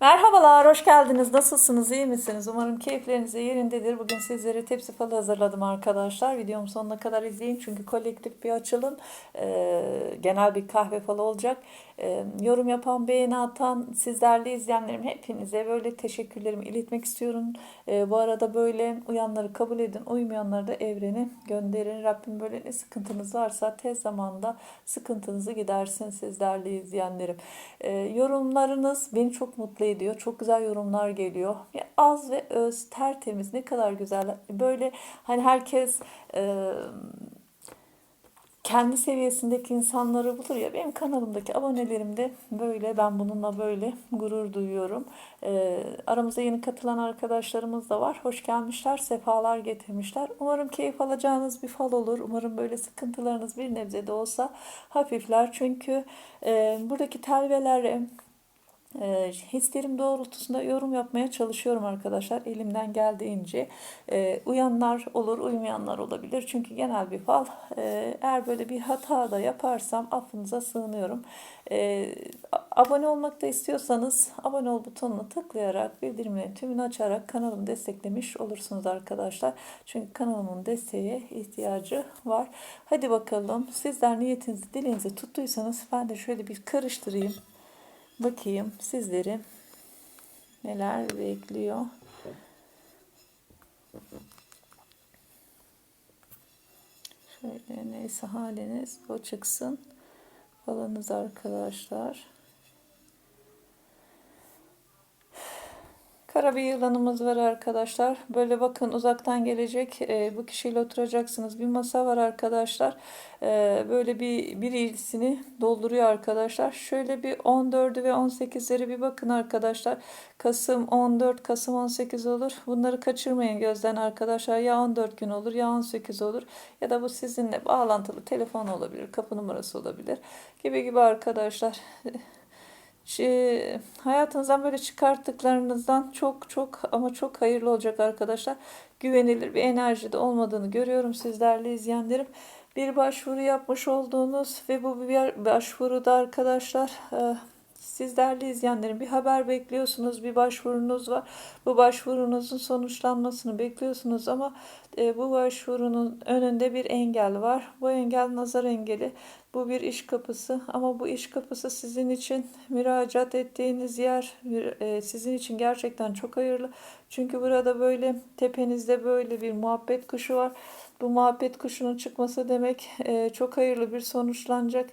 Merhabalar, hoş geldiniz. Nasılsınız, iyi misiniz? Umarım keyifleriniz de yerindedir. Bugün sizlere tepsi falı hazırladım arkadaşlar. Videomu sonuna kadar izleyin çünkü kolektif bir açılım. Ee, genel bir kahve falı olacak. Yorum yapan, beğeni atan, sizlerle izleyenlerim hepinize böyle teşekkürlerimi iletmek istiyorum. Bu arada böyle uyanları kabul edin, uymayanları da evrene gönderin. Rabbim böyle ne sıkıntınız varsa tez zamanda sıkıntınızı gidersin sizlerle izleyenlerim. Yorumlarınız beni çok mutlu ediyor. Çok güzel yorumlar geliyor. Az ve öz, tertemiz, ne kadar güzel. Böyle hani herkes kendi seviyesindeki insanları bulur ya. Benim kanalımdaki abonelerim de böyle. Ben bununla böyle gurur duyuyorum. E, aramıza yeni katılan arkadaşlarımız da var. Hoş gelmişler, sefalar getirmişler. Umarım keyif alacağınız bir fal olur. Umarım böyle sıkıntılarınız bir nebze de olsa hafifler. Çünkü e, buradaki telveler e, hislerim doğrultusunda yorum yapmaya çalışıyorum arkadaşlar. Elimden geldiğince e, uyanlar olur, uymayanlar olabilir. Çünkü genel bir fal. E, eğer böyle bir hata da yaparsam affınıza sığınıyorum. E, abone olmak da istiyorsanız abone ol butonuna tıklayarak bildirimlerin tümünü açarak kanalımı desteklemiş olursunuz arkadaşlar. Çünkü kanalımın desteğe ihtiyacı var. Hadi bakalım sizler niyetinizi dileğinizi tuttuysanız ben de şöyle bir karıştırayım. Bakayım sizleri neler bekliyor. Şöyle neyse haliniz o çıksın. Falanız arkadaşlar. Kara bir yılanımız var arkadaşlar. Böyle bakın uzaktan gelecek. E, bu kişiyle oturacaksınız. Bir masa var arkadaşlar. E, böyle bir bir ilisini dolduruyor arkadaşlar. Şöyle bir 14'ü ve 18'leri bir bakın arkadaşlar. Kasım 14, Kasım 18 olur. Bunları kaçırmayın gözden arkadaşlar. Ya 14 gün olur ya 18 olur. Ya da bu sizinle bağlantılı telefon olabilir. Kapı numarası olabilir. Gibi gibi arkadaşlar şey, hayatınızdan böyle çıkarttıklarınızdan çok çok ama çok hayırlı olacak arkadaşlar. Güvenilir bir enerjide olmadığını görüyorum sizlerle izleyenlerim. Bir başvuru yapmış olduğunuz ve bu bir başvuruda arkadaşlar e, sizlerle izleyenlerin bir haber bekliyorsunuz, bir başvurunuz var. Bu başvurunuzun sonuçlanmasını bekliyorsunuz ama e, bu başvurunun önünde bir engel var. Bu engel nazar engeli. Bu bir iş kapısı ama bu iş kapısı sizin için müracaat ettiğiniz yer e, sizin için gerçekten çok hayırlı. Çünkü burada böyle tepenizde böyle bir muhabbet kuşu var. Bu muhabbet kuşunun çıkması demek e, çok hayırlı bir sonuçlanacak.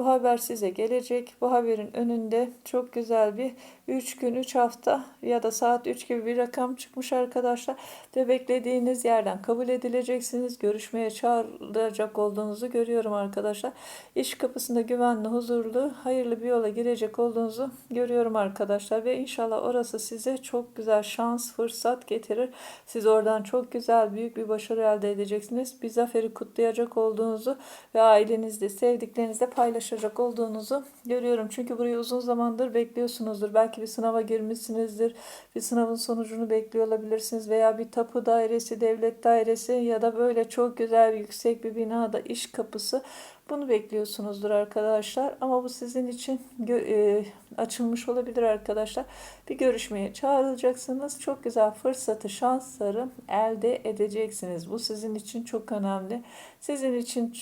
Bu haber size gelecek. Bu haberin önünde çok güzel bir 3 gün 3 hafta ya da saat 3 gibi bir rakam çıkmış arkadaşlar. Ve beklediğiniz yerden kabul edileceksiniz. Görüşmeye çağrılacak olduğunuzu görüyorum arkadaşlar. İş kapısında güvenli, huzurlu, hayırlı bir yola girecek olduğunuzu görüyorum arkadaşlar. Ve inşallah orası size çok güzel şans, fırsat getirir. Siz oradan çok güzel, büyük bir başarı elde edeceksiniz. Bir zaferi kutlayacak olduğunuzu ve ailenizde, sevdiklerinizle paylaşacak olduğunuzu görüyorum. Çünkü burayı uzun zamandır bekliyorsunuzdur. Belki bir sınava girmişsinizdir. Bir sınavın sonucunu bekliyor olabilirsiniz veya bir tapu dairesi, devlet dairesi ya da böyle çok güzel yüksek bir binada iş kapısı bunu bekliyorsunuzdur arkadaşlar. Ama bu sizin için e, açılmış olabilir arkadaşlar. Bir görüşmeye çağrılacaksınız. Çok güzel fırsatı, şansları elde edeceksiniz. Bu sizin için çok önemli. Sizin için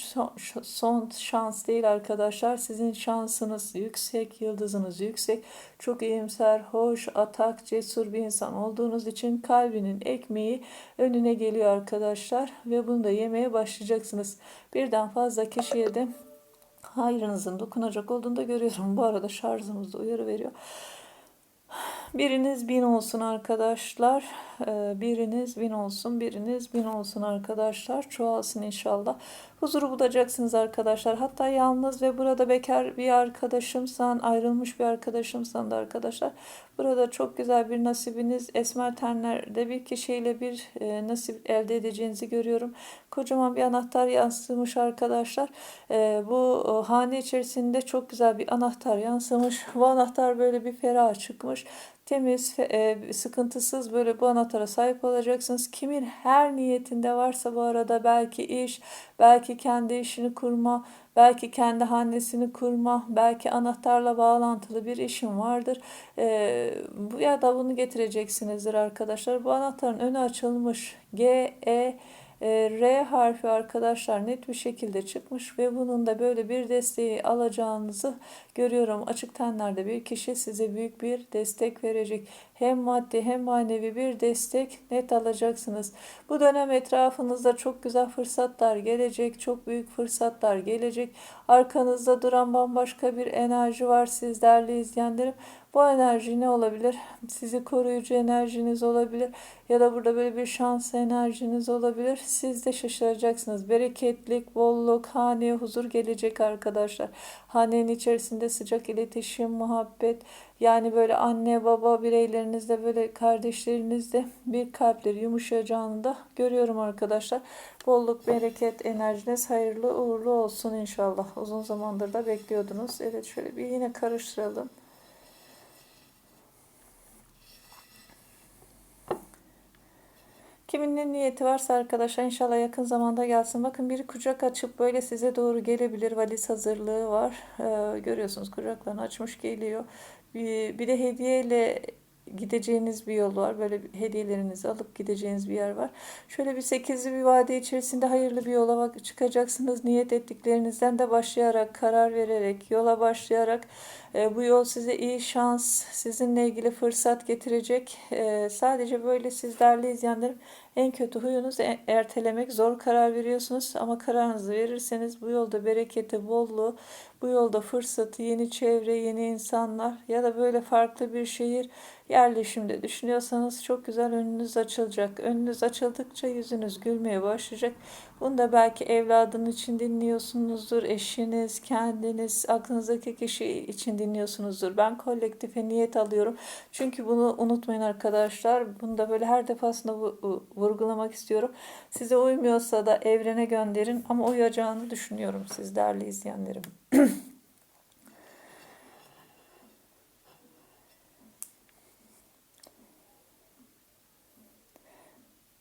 son, şans değil arkadaşlar. Sizin şansınız yüksek, yıldızınız yüksek. Çok iyimser, hoş, atak, cesur bir insan olduğunuz için kalbinin ekmeği önüne geliyor arkadaşlar. Ve bunu da yemeye başlayacaksınız. Birden fazla kişiye de hayrınızın dokunacak olduğunu da görüyorum. Bu arada şarjımız da uyarı veriyor. Biriniz bin olsun arkadaşlar. Ee, biriniz bin olsun, biriniz bin olsun arkadaşlar. Çoğalsın inşallah. Huzuru bulacaksınız arkadaşlar. Hatta yalnız ve burada bekar bir arkadaşımsan, ayrılmış bir arkadaşımsan da arkadaşlar. Burada çok güzel bir nasibiniz esmer tenlerde bir kişiyle bir e, nasip elde edeceğinizi görüyorum. Kocaman bir anahtar yansımış arkadaşlar. E, bu hane içerisinde çok güzel bir anahtar yansımış. Bu anahtar böyle bir ferah çıkmış temiz, e, sıkıntısız böyle bu anahtara sahip olacaksınız. Kimin her niyetinde varsa bu arada belki iş, belki kendi işini kurma, belki kendi hanesini kurma, belki anahtarla bağlantılı bir işin vardır. Ee, bu ya da bunu getireceksinizdir arkadaşlar. Bu anahtarın önü açılmış. G, E, e, R harfi arkadaşlar net bir şekilde çıkmış ve bunun da böyle bir desteği alacağınızı görüyorum. Açık tenlerde bir kişi size büyük bir destek verecek. Hem maddi hem manevi bir destek net alacaksınız. Bu dönem etrafınızda çok güzel fırsatlar gelecek. Çok büyük fırsatlar gelecek. Arkanızda duran bambaşka bir enerji var siz değerli izleyenlerim. Bu enerji ne olabilir? Sizi koruyucu enerjiniz olabilir ya da burada böyle bir şans enerjiniz olabilir. Siz de şaşıracaksınız. Bereketlik, bolluk, haneye huzur gelecek arkadaşlar. Hanenin içerisinde sıcak iletişim, muhabbet, yani böyle anne baba bireylerinizde böyle kardeşlerinizde bir kalpleri yumuşayacağını da görüyorum arkadaşlar. Bolluk, bereket, enerjiniz hayırlı uğurlu olsun inşallah. Uzun zamandır da bekliyordunuz. Evet şöyle bir yine karıştıralım. Kimin ne niyeti varsa arkadaşlar inşallah yakın zamanda gelsin. Bakın biri kucak açıp böyle size doğru gelebilir. Valiz hazırlığı var. Ee, görüyorsunuz kucaklarını açmış geliyor. Bir, bir de hediyeyle gideceğiniz bir yol var. Böyle hediyelerinizi alıp gideceğiniz bir yer var. Şöyle bir sekizli bir vade içerisinde hayırlı bir yola çıkacaksınız. Niyet ettiklerinizden de başlayarak, karar vererek, yola başlayarak e, bu yol size iyi şans, sizinle ilgili fırsat getirecek. E, sadece böyle sizlerle izleyenlerim en kötü huyunuz e, ertelemek, zor karar veriyorsunuz ama kararınızı verirseniz bu yolda bereketi, bolluğu, bu yolda fırsatı, yeni çevre, yeni insanlar ya da böyle farklı bir şehir yerleşimde düşünüyorsanız çok güzel önünüz açılacak. Önünüz açıldıkça yüzünüz gülmeye başlayacak. Bunu da belki evladın için dinliyorsunuzdur, eşiniz, kendiniz, aklınızdaki kişi için dinliyorsunuzdur. Ben kolektife niyet alıyorum. Çünkü bunu unutmayın arkadaşlar. Bunu da böyle her defasında vurgulamak istiyorum. Size uymuyorsa da evrene gönderin ama uyacağını düşünüyorum siz değerli izleyenlerim.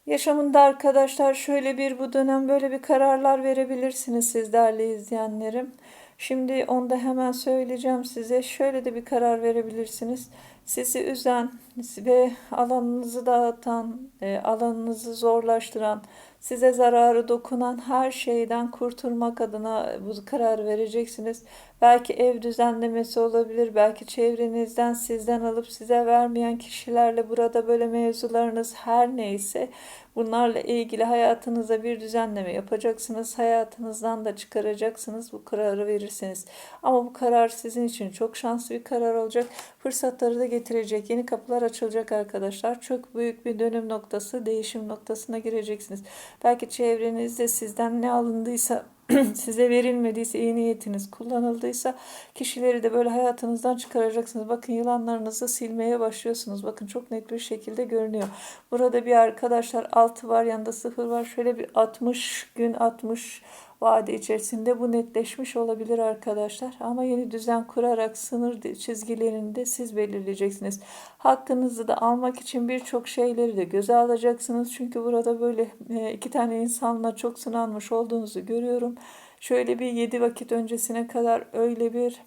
Yaşamında arkadaşlar şöyle bir bu dönem böyle bir kararlar verebilirsiniz siz değerli izleyenlerim. Şimdi onu da hemen söyleyeceğim size. Şöyle de bir karar verebilirsiniz. Sizi üzen ve alanınızı dağıtan, e, alanınızı zorlaştıran, size zararı dokunan her şeyden kurtulmak adına bu karar vereceksiniz. Belki ev düzenlemesi olabilir, belki çevrenizden sizden alıp size vermeyen kişilerle burada böyle mevzularınız her neyse bunlarla ilgili hayatınıza bir düzenleme yapacaksınız. Hayatınızdan da çıkaracaksınız bu kararı verirseniz. Ama bu karar sizin için çok şanslı bir karar olacak. Fırsatları da getirecek. Yeni kapılar açılacak arkadaşlar. Çok büyük bir dönüm noktası, değişim noktasına gireceksiniz. Belki çevrenizde sizden ne alındıysa size verilmediyse, iyi niyetiniz kullanıldıysa kişileri de böyle hayatınızdan çıkaracaksınız. Bakın yılanlarınızı silmeye başlıyorsunuz. Bakın çok net bir şekilde görünüyor. Burada bir arkadaşlar 6 var yanında 0 var. Şöyle bir 60 gün 60 vade içerisinde bu netleşmiş olabilir arkadaşlar. Ama yeni düzen kurarak sınır çizgilerini de siz belirleyeceksiniz. Hakkınızı da almak için birçok şeyleri de göze alacaksınız. Çünkü burada böyle e, iki tane insanla çok sınanmış olduğunuzu görüyorum. Şöyle bir yedi vakit öncesine kadar öyle bir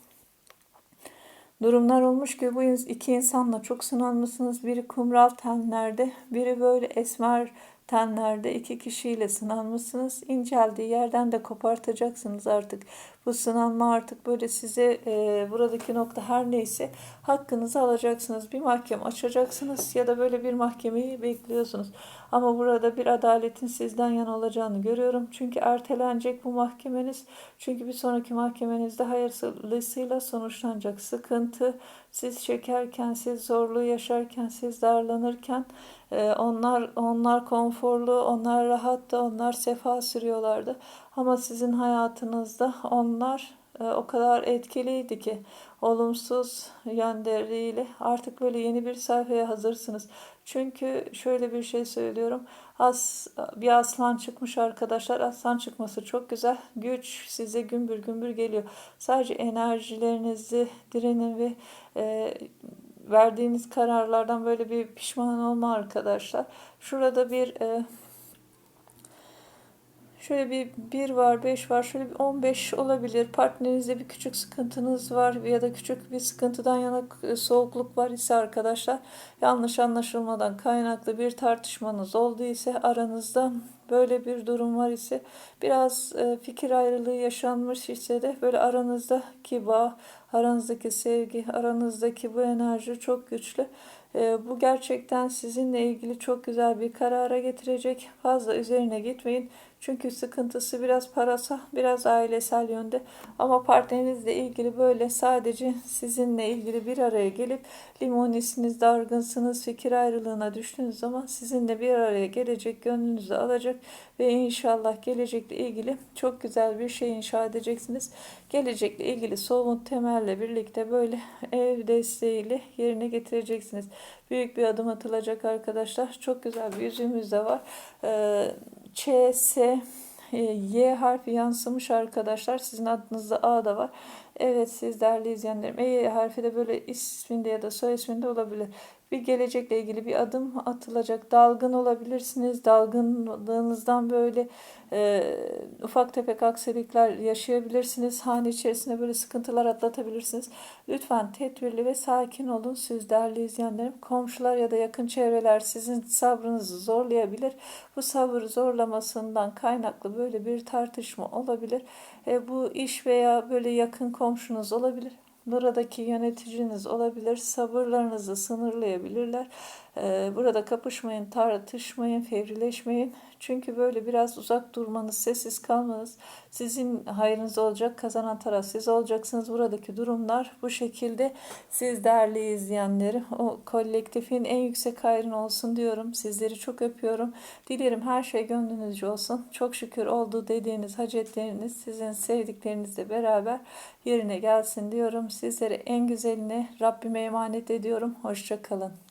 durumlar olmuş ki bu iki insanla çok sınanmışsınız. Biri kumral tenlerde, biri böyle esmer tenlerde iki kişiyle sınanmışsınız. İnceldiği yerden de kopartacaksınız artık. Bu sınanma artık böyle size e, buradaki nokta her neyse hakkınızı alacaksınız. Bir mahkeme açacaksınız ya da böyle bir mahkemeyi bekliyorsunuz. Ama burada bir adaletin sizden yana olacağını görüyorum. Çünkü ertelenecek bu mahkemeniz. Çünkü bir sonraki mahkemenizde hayırlısıyla sonuçlanacak sıkıntı. Siz çekerken, siz zorluğu yaşarken, siz darlanırken e, onlar onlar konforlu, onlar rahattı, onlar sefa sürüyorlardı. Ama sizin hayatınızda onlar e, o kadar etkiliydi ki olumsuz yönleriyle artık böyle yeni bir sayfaya hazırsınız. Çünkü şöyle bir şey söylüyorum. As, bir aslan çıkmış arkadaşlar. Aslan çıkması çok güzel. Güç size gümbür gümbür geliyor. Sadece enerjilerinizi direnin ve e, verdiğiniz kararlardan böyle bir pişman olma arkadaşlar. Şurada bir e, Şöyle bir 1 var, 5 var, şöyle bir 15 olabilir. Partnerinizde bir küçük sıkıntınız var ya da küçük bir sıkıntıdan yana e, soğukluk var ise arkadaşlar yanlış anlaşılmadan kaynaklı bir tartışmanız oldu ise aranızda böyle bir durum var ise biraz e, fikir ayrılığı yaşanmış ise de böyle aranızdaki bağ, aranızdaki sevgi, aranızdaki bu enerji çok güçlü. E, bu gerçekten sizinle ilgili çok güzel bir karara getirecek. Fazla üzerine gitmeyin. Çünkü sıkıntısı biraz parasal, biraz ailesel yönde. Ama partnerinizle ilgili böyle sadece sizinle ilgili bir araya gelip limonisiniz, dargınsınız, fikir ayrılığına düştüğünüz zaman sizinle bir araya gelecek, gönlünüzü alacak ve inşallah gelecekle ilgili çok güzel bir şey inşa edeceksiniz. Gelecekle ilgili somut temelle birlikte böyle ev desteğiyle yerine getireceksiniz. Büyük bir adım atılacak arkadaşlar. Çok güzel bir yüzüğümüz de var. Ee, Ç, S, e, Y harfi yansımış arkadaşlar. Sizin adınızda A da var. Evet siz değerli izleyenlerim. E harfi de böyle isminde ya da soy isminde olabilir. Bir gelecekle ilgili bir adım atılacak. Dalgın olabilirsiniz. Dalgınlığınızdan böyle e, ufak tefek aksilikler yaşayabilirsiniz. Hane içerisinde böyle sıkıntılar atlatabilirsiniz. Lütfen tedbirli ve sakin olun siz değerli izleyenlerim. Komşular ya da yakın çevreler sizin sabrınızı zorlayabilir. Bu sabır zorlamasından kaynaklı böyle bir tartışma olabilir. E, bu iş veya böyle yakın komşunuz olabilir. Buradaki yöneticiniz olabilir. Sabırlarınızı sınırlayabilirler. Ee, burada kapışmayın, tartışmayın, fevrileşmeyin. Çünkü böyle biraz uzak durmanız, sessiz kalmanız sizin hayrınız olacak. Kazanan taraf siz olacaksınız. Buradaki durumlar bu şekilde. Siz değerli izleyenlerim o kolektifin en yüksek hayrın olsun diyorum. Sizleri çok öpüyorum. Dilerim her şey gönlünüzce olsun. Çok şükür oldu dediğiniz hacetleriniz sizin sevdiklerinizle beraber yerine gelsin diyorum. Sizlere en güzelini Rabbime emanet ediyorum. Hoşça kalın.